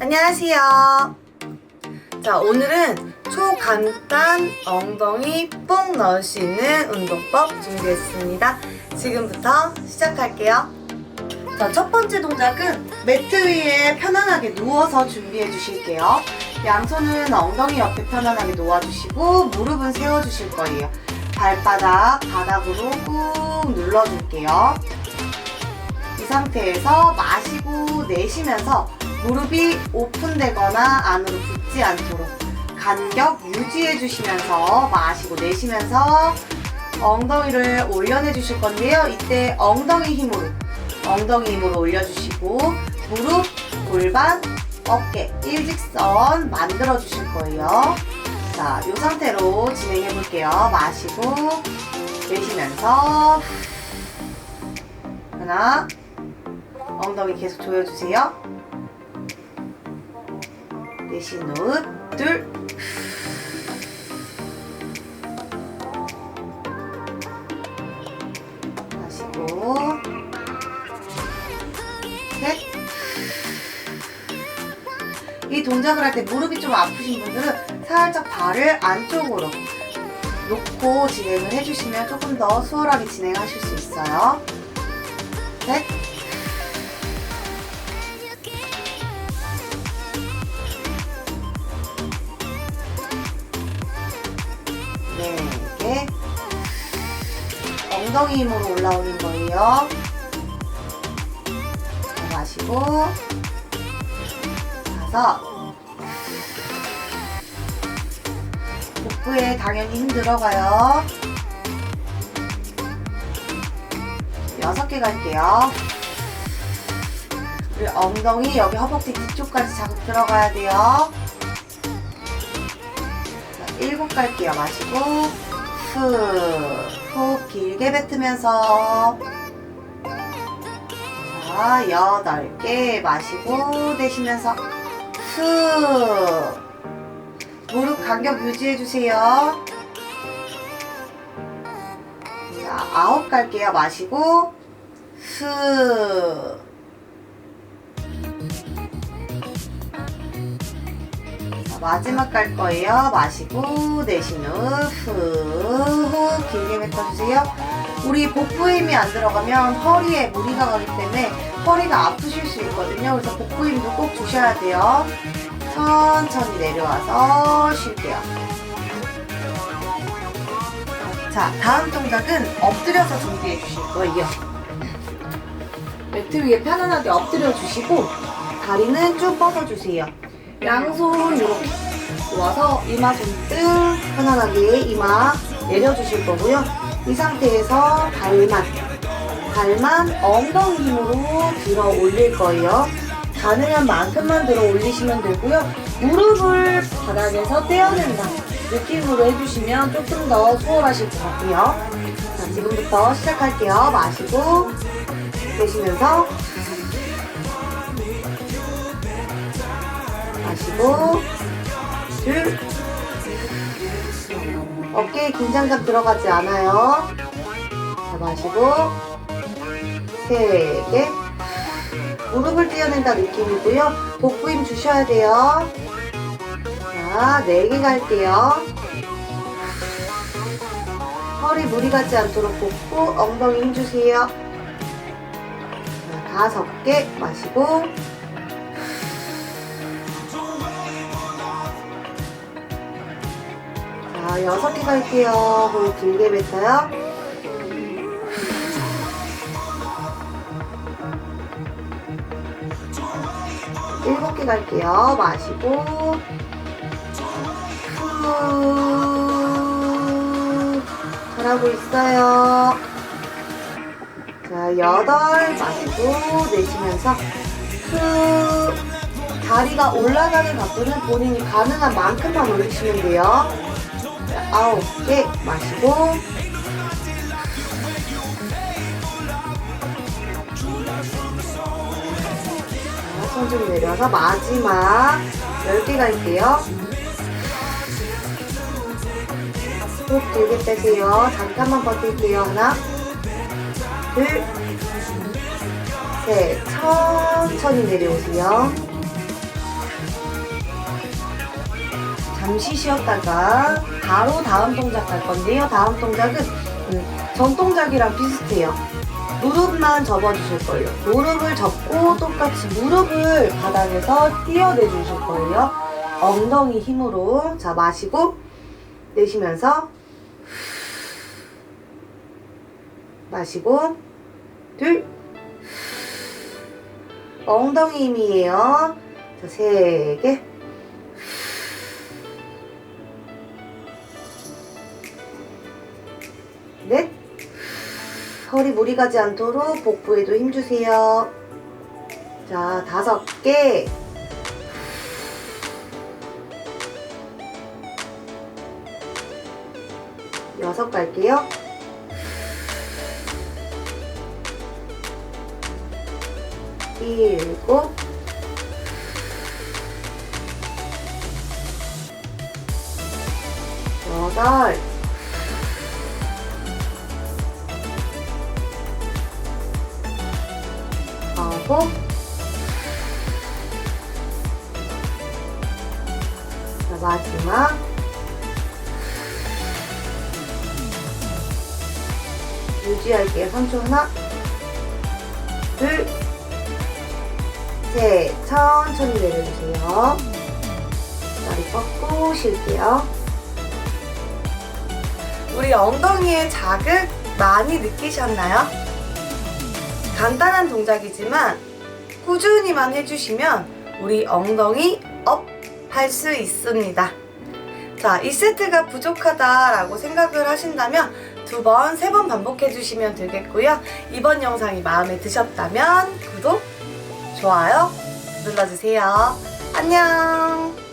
안녕하세요. 자, 오늘은 초간단 엉덩이 뽕 넣을 수 있는 운동법 준비했습니다. 지금부터 시작할게요. 자, 첫 번째 동작은 매트 위에 편안하게 누워서 준비해 주실게요. 양손은 엉덩이 옆에 편안하게 놓아주시고 무릎은 세워주실 거예요. 발바닥 바닥으로 꾹 눌러줄게요. 이 상태에서 마시고 내쉬면서 무릎이 오픈되거나 안으로 붙지 않도록 간격 유지해 주시면서 마시고 내쉬면서 엉덩이를 올려내 주실 건데요. 이때 엉덩이 힘으로 엉덩이 힘으로 올려주시고 무릎, 골반, 어깨 일직선 만들어 주실 거예요. 자, 이 상태로 진행해 볼게요. 마시고 내쉬면서 하나 엉덩이 계속 조여주세요. 내쉰 호흡 둘 마시고 셋. 이 동작을 할 때 무릎이 좀 아프신 분들은 살짝 발을 안쪽으로 놓고 진행을 해주시면 조금 더 수월하게 진행하실 수 있어요. 셋. 엉덩이 힘으로 올라오는 거예요. 자, 마시고 다섯. 복부에 당연히 힘 들어가요. 여섯 개 갈게요. 우리 엉덩이 여기 허벅지 뒤쪽까지 자극 들어가야 돼요. 자, 일곱 갈게요. 마시고 후. 후 길게 뱉으면서 자, 여덟 개 마시고 내쉬면서 후. 무릎 간격 유지해 주세요. 자, 아홉 갈게요. 마시고 후. 자, 마지막 갈 거예요. 마시고 내쉬는 후. 후 길게 뱉어주세요. 우리 복부에 힘이 안 들어가면 허리에 무리가 가기 때문에 허리가 아프실 수 있거든요. 그래서 복부 힘도 꼭 주셔야 돼요. 천천히 내려와서 쉴게요. 자, 다음 동작은 엎드려서 준비해 주실 거예요. 매트 위에 편안하게 엎드려 주시고 다리는 쭉 뻗어 주세요. 양손 이렇게 모아서 이마 손등 편안하게 이마 내려주실 거고요. 이 상태에서 발만 발만 엉덩이 힘으로 들어 올릴 거예요. 가능한 만큼만 들어 올리시면 되고요. 무릎을 바닥에서 떼어낸다 느낌으로 해주시면 조금 더 수월하실 것 같고요. 자, 지금부터 시작할게요. 마시고 내쉬면서 마시고 둘 어깨에 긴장감 들어가지 않아요. 자, 마시고 세 개. 무릎을 떼어낸다 느낌이고요. 복부 힘 주셔야 돼요. 자, 네개 갈게요. 허리 무리 가지 않도록 복부, 엉덩이 힘 주세요. 자, 다섯 개 마시고. 자, 여섯 개 갈게요. 호흡 길게 뱉어요. 일곱 개 갈게요. 마시고 후 잘하고 있어요. 자 여덟 마시고 내쉬면서 후 다리가 올라가는 각도는 본인이 가능한 만큼만 올리시면 돼요. 자, 아홉 개 마시고 천천히 내려서 마지막 10개 갈게요. 호흡 길게 빼세요. 잠깐만 버틸게요. 하나, 둘, 셋, 천천히 내려오세요. 잠시 쉬었다가 바로 다음 동작 갈 건데요. 다음 동작은 음, 전 동작이랑 비슷해요. 무릎만 접어주실 거예요. 무릎을 접고 똑같이 무릎을 바닥에서 띄어내 주실 거예요. 엉덩이 힘으로 자 마시고 내쉬면서 마시고 둘 엉덩이 힘이에요. 자, 세 개. 허리 무리 가지 않도록 복부에도 힘 주세요. 자, 다섯 개. 여섯 갈게요. 일곱. 여덟. 자, 마지막. 유지할게요. 3초 하나, 둘, 셋. 천천히 내려주세요. 다리 뻗고 쉴게요. 우리 엉덩이에 자극 많이 느끼셨나요? 간단한 동작이지만 꾸준히만 해주시면 우리 엉덩이 업 할 수 있습니다. 자, 이 세트가 부족하다라고 생각을 하신다면 두 번, 세 번 반복해 주시면 되겠고요. 이번 영상이 마음에 드셨다면 구독, 좋아요 눌러주세요. 안녕!